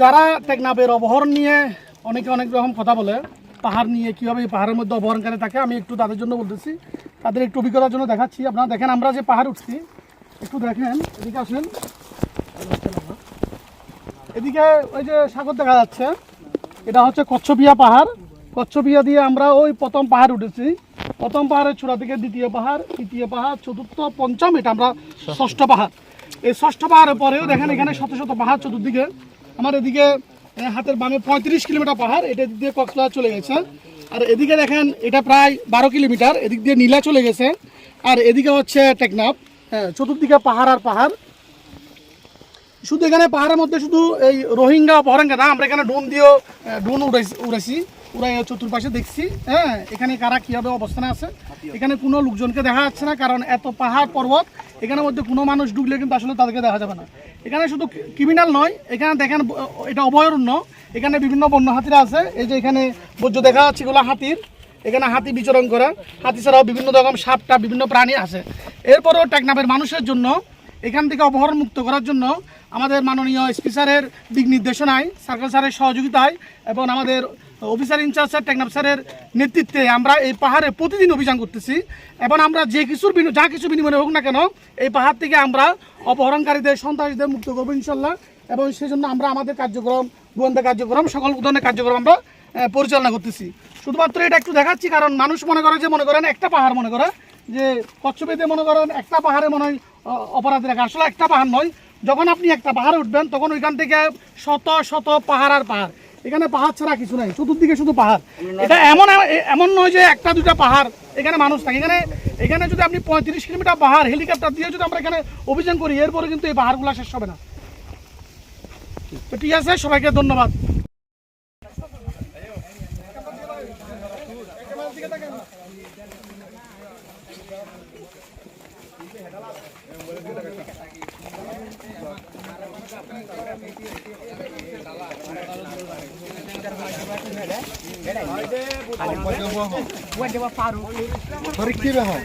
যারা টেকনাফের অবহরণ নিয়ে অনেকে অনেক রকম কথা বলে, পাহাড় নিয়ে কীভাবে পাহাড়ের মধ্যে অবহরণকারী থাকে, আমি একটু তাদের জন্য বলতেছি। তাদের একটু অভিজ্ঞতার জন্য দেখাচ্ছি। আপনারা দেখেন, আমরা যে পাহাড় উঠছি, একটু দেখেন, এদিকে আসেন। এদিকে ওই যে সাগর দেখা যাচ্ছে, এটা হচ্ছে কচ্ছপিয়া পাহাড়। কচ্ছপিয়া দিয়ে আমরা ওই প্রথম পাহাড় উঠেছি। প্রথম পাহাড়ের চূড়া থেকে দ্বিতীয় পাহাড়, তৃতীয় পাহাড়, চতুর্থ, পঞ্চম, এটা আমরা ষষ্ঠ পাহাড়। এই ষষ্ঠ পাহাড়ের পরেও দেখেন এখানে শত শত পাহাড় চতুর্দিকে। আমার এদিকে হাতের বামে পঁয়ত্রিশ কিলোমিটার পাহাড়, এটা দিয়ে কক্সবাজার চলে গেছে। আর এদিকে দেখেন, এটা প্রায় বারো কিলোমিটার, এদিক দিয়ে নীলা চলে গেছে। আর এদিকে হচ্ছে টেকনাফ হ্যাঁ চতুর্দিকে পাহাড় আর পাহাড়। শুধু এখানে পাহাড়ের মধ্যে শুধু এই রোহিঙ্গা অপহরঙ্গা না, আমরা এখানে ড্রোন দিয়েও উড়াইছি উড়াইছি। উড়াই চতুর্পাশে দেখছি হ্যাঁ এখানে কারা কীভাবে অবস্থানে আছে। এখানে কোনো লোকজনকে দেখা যাচ্ছে না, কারণ এত পাহাড় পর্বত এখানের মধ্যে কোনো মানুষ ঢুকলে কিন্তু আসলে তাদেরকে দেখা যাবে না। এখানে শুধু ক্রিমিনাল নয়, এখানে দেখেন এটা অভয়ারণ্য। এখানে বিভিন্ন বন্য হাতিরা আছে। এই যে এখানে বর্জ্য দেখা যাচ্ছে এগুলো হাতির। এখানে হাতি বিচরণ করে। হাতি ছাড়াও বিভিন্ন রকম সাপটা, বিভিন্ন প্রাণী আছে। এরপরেও টেকনাফের মানুষের জন্য এখান থেকে অপহরণ মুক্ত করার জন্য আমাদের মাননীয় স্পিসারের দিক নির্দেশনায়, সার্কেল স্যারের সহযোগিতায় এবং আমাদের অফিসার ইনচার্জ স্যার টেকনাফ স্যারের নেতৃত্বে আমরা এই পাহাড়ে প্রতিদিন অভিযান করতেছি। এবং আমরা যে কিছুর যা কিছু বিনিময়ে হোক না কেন এই পাহাড় থেকে আমরা অপহরণকারীদের সন্ত্রাসীদের মুক্ত করব ইনশাল্লাহ। এবং সেই জন্য আমরা আমাদের কার্যক্রম গোয়েন্দা কার্যক্রম সকল ধরনের কার্যক্রম আমরা পরিচালনা করতেছি। শুধুমাত্র এটা একটু দেখাচ্ছি কারণ মানুষ মনে করে যে মনে করেন একটা পাহাড় মনে করে যে কচ্ছপেতে মনে করেন একটা পাহাড়ে মনে হয় আহ, অপরাধ আসলে একটা পাহাড় নয় যখন আপনি একটা পাহাড়ে উঠবেন তখন ওইখান থেকে শত শত পাহাড় আর পাহাড়। এখানে পাহাড় ছাড়া কিছু নাই, চতুর্দিকে শুধু পাহাড়। এটা এমন এমন নয় যে একটা দুটা পাহাড়, এখানে মানুষ থাকে। এখানে এখানে যদি আপনি পঁয়ত্রিশ কিলোমিটার পাহাড়, হেলিকপ্টার দিয়ে যদি আমরা এখানে অভিযান করি, এরপরে কিন্তু এই পাহাড়গুলো শেষ হবে না। তো ঠিক আছে, সবাইকে ধন্যবাদ। পরীক্ষা হবে